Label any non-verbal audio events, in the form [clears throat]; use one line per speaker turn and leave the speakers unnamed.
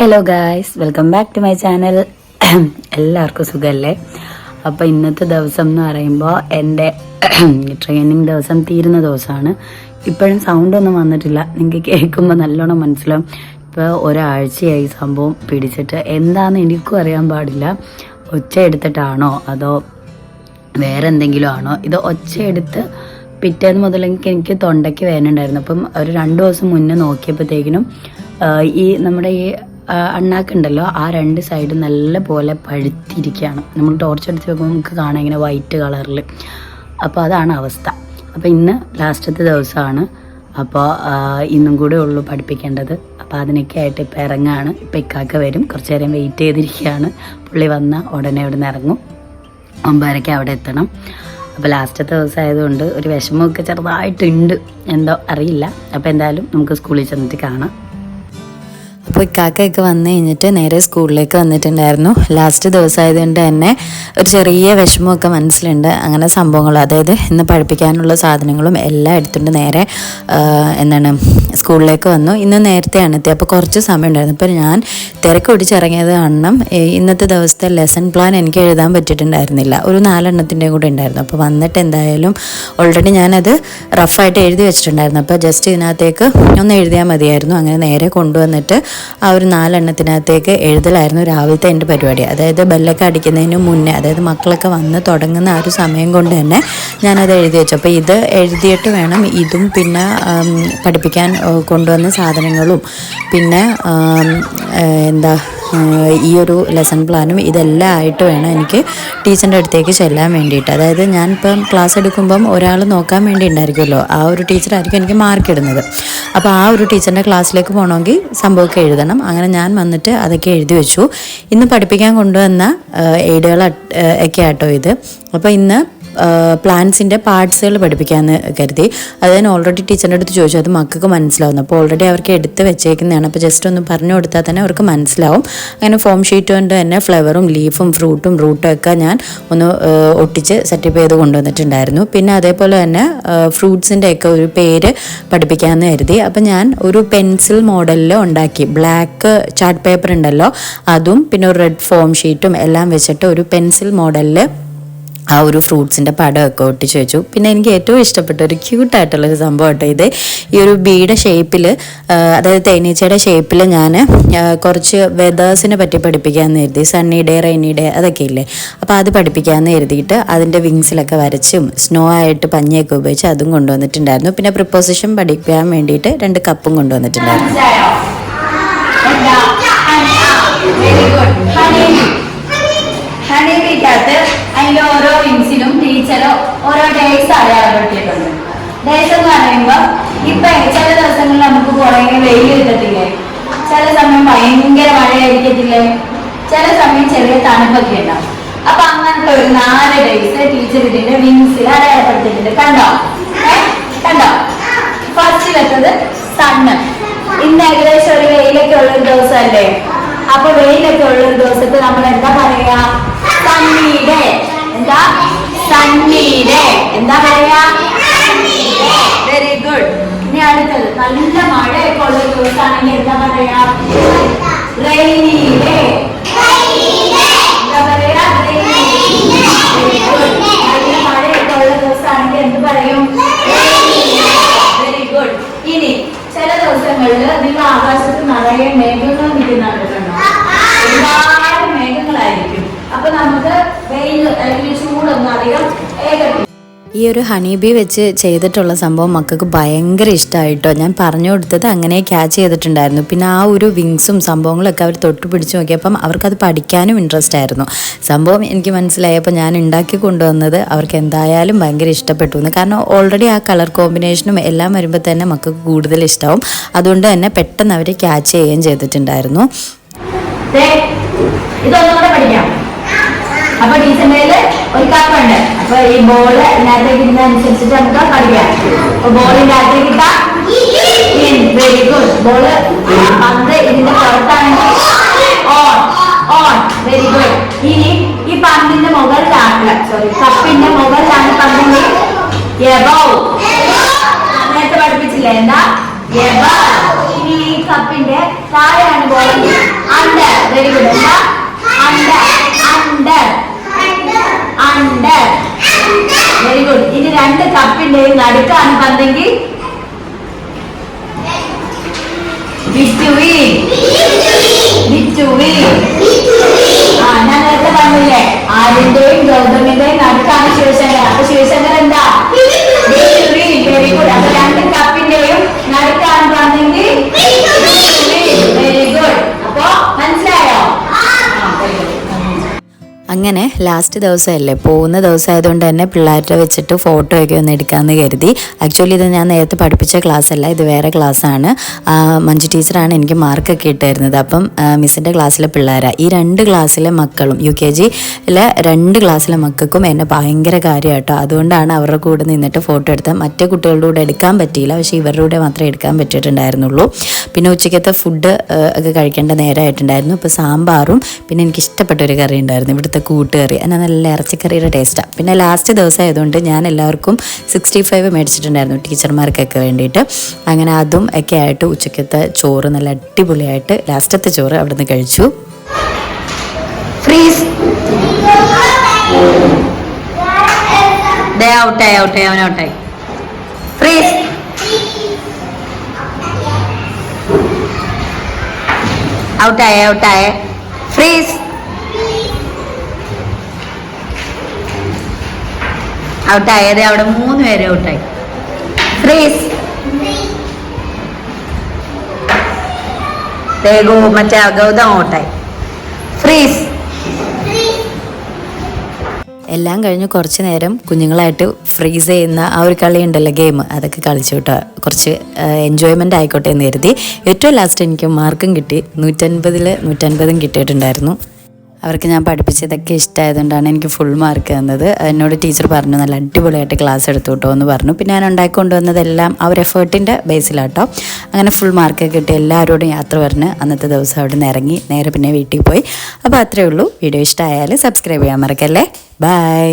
Hello guys welcome back to my channel എല്ലാവർക്കും സുഖമല്ലേ അപ്പോൾ ഇന്നത്തെ ദിവസം എന്ന് പറയുമ്പോൾ എന്റെ [clears throat] ട്രെയിനിങ് ദിവസം തീരുന്ന ദിവസമാണ്. ഇപ്പോഴും സൗണ്ട് ഒന്നും വന്നിട്ടില്ല. നിങ്ങൾക്ക് കേൾക്കുമ്പോൾ നല്ലോണം മനസ്സിലാവും. ഇപ്പോൾ ഒരാഴ്ചയായി സംഭവം പിടിച്ചിട്ട്. എന്താണെന്ന് എനിക്കും അറിയാൻ പാടില്ല. ഒച്ച എടുത്തിട്ടാണോ? അതോ വേറെ എന്തെങ്കിലും ആണോ? ഇത് ഒച്ച എടുത്ത് പിറ്റേന്ന് മുതൽ എനിക്ക് എനിക്ക് തൊണ്ടയ്ക്ക് വേദന ഉണ്ടായിരുന്നു. അപ്പം ഒരു രണ്ട് ദിവസം മുന്നേ നോക്കിയപ്പോഴത്തേക്കിനും ഈ നമ്മുടെ ഈ അണ്ണാക്കുണ്ടല്ലോ ആ രണ്ട് സൈഡ് നല്ല പോലെ പഴുത്തിരിക്കുകയാണ്. നമ്മൾ ടോർച്ച് അടിച്ച് വെക്കുമ്പോൾ നമുക്ക് കാണാം ഇങ്ങനെ വൈറ്റ് കളറിൽ അപ്പോൾ അതാണ് അവസ്ഥ. അപ്പോൾ ഇന്ന് ലാസ്റ്റത്തെ ദിവസമാണ്. അപ്പോൾ ഇന്നും കൂടെ ഉള്ളൂ പഠിപ്പിക്കേണ്ടത്. അപ്പോൾ അതിനൊക്കെ ആയിട്ട് ഇപ്പോൾ ഇറങ്ങാണ്. ഇപ്പോൾ ഇക്കാക്ക വരും. കുറച്ച് നേരം വെയിറ്റ് ചെയ്തിരിക്കുകയാണ്. പുള്ളി വന്ന ഉടനെ ഇവിടെ നിന്ന് ഇറങ്ങും. ഒമ്പതരയ്ക്ക് അവിടെ എത്തണം. അപ്പോൾ ലാസ്റ്റത്തെ ദിവസം ആയതുകൊണ്ട് ഒരു വിഷമമൊക്കെ ചെറുതായിട്ടുണ്ട്. എന്തോ അറിയില്ല. അപ്പോൾ എന്തായാലും നമുക്ക് സ്കൂളിൽ ചെന്നിട്ട് കാണാം. അപ്പോൾ ഇക്കാക്കയൊക്കെ വന്നു കഴിഞ്ഞിട്ട് നേരെ സ്കൂളിലേക്ക് വന്നിട്ടുണ്ടായിരുന്നു. ലാസ്റ്റ് ദിവസമായതുകൊണ്ട് തന്നെ ഒരു ചെറിയ വിഷമമൊക്കെ മനസ്സിലുണ്ട്. അങ്ങനെ സംഭവങ്ങൾ അതായത് ഇന്ന് പഠിപ്പിക്കാനുള്ള സാധനങ്ങളും എല്ലാം എടുത്തുകൊണ്ട് നേരെ എന്താണ് സ്കൂളിലേക്ക് വന്നു. ഇന്ന് നേരത്തെയാണ് എത്തിയത്. അപ്പോൾ കുറച്ച് സമയം ഉണ്ടായിരുന്നു അപ്പോൾ ഞാൻ തിരക്ക് പിടിച്ചിറങ്ങിയത് കാരണം ഇന്നത്തെ ദിവസത്തെ ലെസൺ പ്ലാൻ എനിക്ക് എഴുതാൻ പറ്റിയിട്ടുണ്ടായിരുന്നില്ല. ഒരു നാലെണ്ണത്തിന്റെയും കൂടെ ഉണ്ടായിരുന്നു. അപ്പോൾ വന്നിട്ട് എന്തായാലും ഓൾറെഡി ഞാനത് റഫായിട്ട് എഴുതി വെച്ചിട്ടുണ്ടായിരുന്നു. അപ്പോൾ ജസ്റ്റ് ഇതിനകത്തേക്ക് ഒന്ന് എഴുതിയാൽ മതിയായിരുന്നു. അങ്ങനെ നേരെ കൊണ്ടുവന്നിട്ട് ആ ഒരു നാലെണ്ണത്തിനകത്തേക്ക് എഴുതലായിരുന്നു രാവിലത്തെ എന്റെ പരിപാടി. അതായത് ബെല്ലൊക്കെ അടിക്കുന്നതിന് മുന്നേ അതായത് മക്കളൊക്കെ വന്ന് തുടങ്ങുന്ന ആ ഒരു സമയം കൊണ്ട് തന്നെ ഞാനത് എഴുതി വെച്ചു. അപ്പോൾ ഇത് എഴുതിയിട്ട് വേണം ഇതും പിന്നെ പഠിപ്പിക്കാൻ കൊണ്ടുവന്ന സാധനങ്ങളും. പിന്നെ എന്താ ഈ ഒരു ലെസൺ പ്ലാനും ഇതെല്ലാം ആയിട്ട് വേണം എനിക്ക് ടീച്ചറിന്റെ അടുത്തേക്ക് ചെല്ലാൻ വേണ്ടിയിട്ട്. അതായത് ഞാൻ ഇപ്പം ക്ലാസ് എടുക്കുമ്പം ഒരാൾ നോക്കാൻ വേണ്ടി ഉണ്ടായിരിക്കുമല്ലോ. ആ ഒരു ടീച്ചറായിരിക്കും എനിക്ക് മാർക്ക് ഇടുന്നത്. അപ്പോൾ ആ ഒരു ടീച്ചറിന്റെ ക്ലാസ്സിലേക്ക് പോകണമെങ്കിൽ സംഭവമൊക്കെ എഴുതണം. അങ്ങനെ ഞാൻ വന്നിട്ട് അതൊക്കെ എഴുതി വെച്ചു. ഇന്ന് പഠിപ്പിക്കാൻ കൊണ്ടുവന്ന എയ്ഡുകൾ ഒക്കെ ആട്ടോ ഇത്. അപ്പോൾ ഇന്ന് പ്ലാന്റ്സിന്റെ പാർട്സുകൾ പഠിപ്പിക്കാമെന്ന് കരുതി. അത് ഓൾറെഡി ടീച്ചറിന്റെ അടുത്ത് ചോദിച്ചു. അത് മക്കൾക്ക് മനസ്സിലാവുന്നു. അപ്പോൾ ഓൾറെഡി അവർക്ക് എടുത്ത് വെച്ചേക്കുന്നതാണ്. അപ്പോൾ ജസ്റ്റ് ഒന്ന് പറഞ്ഞു കൊടുത്താൽ തന്നെ അവർക്ക് മനസ്സിലാവും. അങ്ങനെ ഫോം ഷീറ്റ് കൊണ്ട് തന്നെ ഫ്ലവറും ലീഫും ഫ്രൂട്ടും റൂട്ടും ഒക്കെ ഞാൻ ഒന്ന് ഒട്ടിച്ച് സെറ്റപ്പ് ചെയ്ത് കൊണ്ടുവന്നിട്ടുണ്ടായിരുന്നു. പിന്നെ അതേപോലെ തന്നെ ഫ്രൂട്ട്സിന്റെ ഒക്കെ ഒരു പേര് പഠിപ്പിക്കാമെന്ന് കരുതി. അപ്പോൾ ഞാൻ ഒരു പെൻസിൽ മോഡലിൽ ഉണ്ടാക്കി. ബ്ലാക്ക് ചാർട്ട് പേപ്പർ ഉണ്ടല്ലോ. അതും പിന്നെ ഒരു റെഡ് ഫോം ഷീറ്റും എല്ലാം വെച്ചിട്ട് ഒരു പെൻസിൽ മോഡലിൽ ആ ഒരു ഫ്രൂട്ട്സിന്റെ പടമൊക്കെ ഒട്ടിച്ച് വെച്ചു പിന്നെ എനിക്ക് ഏറ്റവും ഇഷ്ടപ്പെട്ട ഒരു ക്യൂട്ടായിട്ടുള്ളൊരു സംഭവം കേട്ടോ ഇത് ഈ ഒരു ബീയുടെ ഷേപ്പിൽ അതായത് തേനീച്ചയുടെ ഷേപ്പിൽ ഞാൻ കുറച്ച് വെതേഴ്സിനെ പറ്റി പഠിപ്പിക്കാമെന്ന് കരുതി സണ്ണി ഡേ റെയിനി ഡേ അതൊക്കെ ഇല്ലേ അപ്പോൾ അത് പഠിപ്പിക്കാമെന്ന് കരുതിയിട്ട് അതിന്റെ വിങ്സിലൊക്കെ വരച്ചും സ്നോ ആയിട്ട് പഞ്ഞിയൊക്കെ ഉപയോഗിച്ച് അതും കൊണ്ടുവന്നിട്ടുണ്ടായിരുന്നു പിന്നെ പ്രിപ്പോസിഷൻ പഠിക്കാൻ വേണ്ടിയിട്ട് രണ്ട് കപ്പും കൊണ്ടുവന്നിട്ടുണ്ടായിരുന്നു
ഹണിബിക്കകത്ത് അതിന്റെ ഓരോ വിങ്സിനും ടീച്ചറോ ഓരോ ഡേയ്സ് അടയാളപ്പെടുത്തിയിട്ടുണ്ട് ഡേയ്സ് എന്ന് പറയുമ്പോൾ ഇപ്പൊ ചില ദിവസങ്ങളിൽ നമുക്ക് കുറേ വെയിൽ കിട്ടത്തില്ലേ? ചില സമയം ഭയങ്കര മഴയായിരിക്കത്തില്ലേ? ചില സമയം ചെറിയ തണുപ്പൊക്കെ ഉണ്ടാവും. അപ്പൊ അങ്ങനത്തെ ഒരു നാല് ഡേയ്സ് ടീച്ചർ ഇതിന്റെ വിങ്സിൽ അടയാളപ്പെടുത്തിയിട്ടുണ്ട് കണ്ടോ? കണ്ടോ? കണ്ടോ വെച്ചത് സണ്ണ് ഇന്ന് ഏകദേശം ഒരു വെയിലൊക്കെ ഉള്ള ദിവസമല്ലേ? അപ്പൊ വെയിലൊക്കെ ഉള്ള ഒരു ദിവസത്തെ നമ്മൾ എന്താ പറയാ സണ്ണീടെ എന്താ? പറയാ? വെരി ഗുഡ് ഇനി അടുത്തത്. നല്ല മഴയൊക്കെ ഉള്ള ദിവസമാണെങ്കിൽ എന്താ പറയാ? റെയിനി ഡേ എന്താ പറയാ? നല്ല മഴയൊക്കെ ഉള്ള ദിവസമാണെങ്കിൽ എന്ത് പറയും? വെരി ഗുഡ് ഇനി ചില ദിവസങ്ങളിൽ നിങ്ങൾ ആകാശത്ത് നിറയെ മേഘങ്ങൾ നിൽക്കുന്നുണ്ട് കണ്ടോ ഒരുപാട് മേഘങ്ങളായിരിക്കും അപ്പൊ നമുക്ക് വെയിൽ അല്ലെങ്കിൽ ചൂടൊന്നും അധികം ഏകത്തില്ല
ഈ ഒരു ഹണി ബീ വെച്ച് ചെയ്തിട്ടുള്ള സംഭവം മക്കൾക്ക് ഭയങ്കര ഇഷ്ടമായിട്ടോ ഞാൻ പറഞ്ഞു കൊടുത്തത് അങ്ങനെ ക്യാച്ച് ചെയ്തിട്ടുണ്ടായിരുന്നു. പിന്നെ ആ ഒരു വിങ്സും സംഭവങ്ങളൊക്കെ അവർ തൊട്ട് പിടിച്ചു നോക്കിയപ്പം അവർക്കത് പഠിക്കാനും ഇൻട്രസ്റ്റ് ആയിരുന്നു. സംഭവം എനിക്ക് മനസ്സിലായപ്പോൾ ഞാൻ ഉണ്ടാക്കി കൊണ്ടുവന്നത് അവർക്ക് എന്തായാലും ഭയങ്കര ഇഷ്ടപ്പെട്ടു എന്ന് കാരണം ഓൾറെഡി ആ കളർ കോമ്പിനേഷനും എല്ലാം വരുമ്പോൾ തന്നെ മക്കൾക്ക് കൂടുതൽ ഇഷ്ടമാവും അതുകൊണ്ട് തന്നെ പെട്ടെന്ന് അവർ ക്യാച്ച് ചെയ്യുകയും ചെയ്തിട്ടുണ്ടായിരുന്നു.
അപ്പൊ ടീച്ചറിന്റെ ഒരു കപ്പുണ്ട്. അപ്പൊ ഈ ബോൾ ഇതിനകത്തേക്ക് ഇടുന്ന അനുസരിച്ചിട്ട് നമുക്ക് പഠിക്കാം അപ്പൊ ബോളിന്റെ അകത്തേക്ക് ഇട്ടാ വെരി ഗുഡ് ബോൾ പന്ത് ഇതിന്റെ പുറത്താണെങ്കിൽ ഓൺ ഓൺ വെരി ഗുഡ് ഇനി ഈ പന്തിന്റെ മുകളിലാണ് സോറി കപ്പിന്റെ മുകളിലാണ് പന്തിന്റെ നേരത്തെ പഠിപ്പിച്ചില്ല? എന്താ? ഇനി ഈ കപ്പിന്റെ താഴെയാണ് ബോൾ വെരി ഗുഡ് എന്താ? വിറ്റുവി ആ ഞാൻ നേരത്തെ പറഞ്ഞില്ലേ ആര്യന്റെയും ഗൗതമിന്റെയും നടുക്കാണ് ശിവശങ്കർ
അങ്ങനെ ലാസ്റ്റ് ദിവസമല്ലേ? പോകുന്ന ദിവസമായതുകൊണ്ട് തന്നെ പിള്ളേരുടെ വെച്ചിട്ട് ഫോട്ടോ ഒക്കെ ഒന്ന് എടുക്കാമെന്ന് കരുതി. ആക്ച്വലി ഇത് ഞാൻ നേരത്തെ പഠിപ്പിച്ച ക്ലാസ് അല്ല ഇത് വേറെ ക്ലാസ്സാണ് മഞ്ജു ടീച്ചറാണ് എനിക്ക് മാർക്കൊക്കെ ഇട്ടായിരുന്നത്. അപ്പം മിസ്സിന്റെ ക്ലാസ്സിലെ പിള്ളേരാണ് ഈ രണ്ട് ക്ലാസ്സിലെ മക്കളും യു കെ ജിയിലെ രണ്ട് ക്ലാസ്സിലെ മക്കൾക്കും എന്നെ ഭയങ്കര കാര്യമായിട്ടോ അതുകൊണ്ടാണ് അവരുടെ കൂടെ നിന്നിട്ട് ഫോട്ടോ എടുത്തത്. മറ്റേ കുട്ടികളുടെ കൂടെ എടുക്കാൻ പറ്റിയില്ല. പക്ഷേ ഇവരുടെ കൂടെ മാത്രമേ എടുക്കാൻ പറ്റിയിട്ടുണ്ടായിരുന്നുള്ളൂ. പിന്നെ ഉച്ചയ്ക്കത്തെ ഫുഡ് ഒക്കെ കഴിക്കേണ്ട നേരമായിട്ടുണ്ടായിരുന്നു. അപ്പോൾ സാമ്പാറും പിന്നെ എനിക്ക് ഇഷ്ടപ്പെട്ട ഒരു കറി ഉണ്ടായിരുന്നു. ഇവിടുത്തെ കൂട്ടുകറി. എന്നാൽ നല്ല ഇറച്ചിക്കറിയുടെ ടേസ്റ്റാണ് പിന്നെ ലാസ്റ്റ് ദിവസം ആയതുകൊണ്ട് ഞാൻ എല്ലാവർക്കും സിക്സ്റ്റി ഫൈവ് മേടിച്ചിട്ടുണ്ടായിരുന്നു ടീച്ചർമാർക്കൊക്കെ വേണ്ടിയിട്ട്. അങ്ങനെ അതും ഒക്കെ ആയിട്ട് ഉച്ചക്കത്തെ ചോറ് നല്ല അടിപൊളിയായിട്ട് ലാസ്റ്റത്തെ ചോറ് അവിടെ നിന്ന് കഴിച്ചു
ഫ്രീസ് ഔട്ടായി ഔട്ടായി അവൻ ഔട്ടായി ഫ്രീസ് ഔട്ടായി ഔട്ടായി ഫ്രീസ് ഔട്ടായത് അവിടെ മൂന്ന് പേര് ഔട്ടായി. മറ്റേ ഗൗതം ഔട്ടായി. ഫ്രീസ്
എല്ലാം കഴിഞ്ഞ് കുറച്ച് നേരം കുഞ്ഞുങ്ങളായിട്ട് ഫ്രീസ് ചെയ്യുന്ന ആ ഒരു കളി ഉണ്ടല്ലോ ഗെയിം അതൊക്കെ കളിച്ചു കേട്ടോ. കുറച്ച് എൻജോയ്മെന്റ് ആയിക്കോട്ടെ എന്ന് കരുതി. ഏറ്റവും ലാസ്റ്റ് എനിക്ക് മാർക്കും കിട്ടി. നൂറ്റൻപതിൽ നൂറ്റൻപതും കിട്ടിയിട്ടുണ്ടായിരുന്നു. അവർക്ക് ഞാൻ പഠിപ്പിച്ചതൊക്കെ ഇഷ്ടമായതുകൊണ്ടാണ് എനിക്ക് ഫുൾ മാർക്ക് തന്നത്. എന്നോട് ടീച്ചർ പറഞ്ഞു നല്ല അടിപൊളിയായിട്ട് ക്ലാസ് എടുത്തു കേട്ടോ എന്ന് പറഞ്ഞു. പിന്നെ ഞാൻ ഉണ്ടാക്കി കൊണ്ടുവന്നതെല്ലാം ആ ഒരു എഫേർട്ടിന്റെ ബേസിലാട്ടോ അങ്ങനെ ഫുൾ മാർക്ക് കിട്ടി. എല്ലാവരോടും യാത്ര പറഞ്ഞ് അന്നത്തെ ദിവസം അവിടെ നിന്ന് ഇറങ്ങി നേരെ പിന്നെ വീട്ടിൽ പോയി. അപ്പോൾ അത്രയേ ഉള്ളൂ. വീഡിയോ ഇഷ്ടമായാൽ സബ്സ്ക്രൈബ് ചെയ്യാൻ മറക്കല്ലേ. ബൈ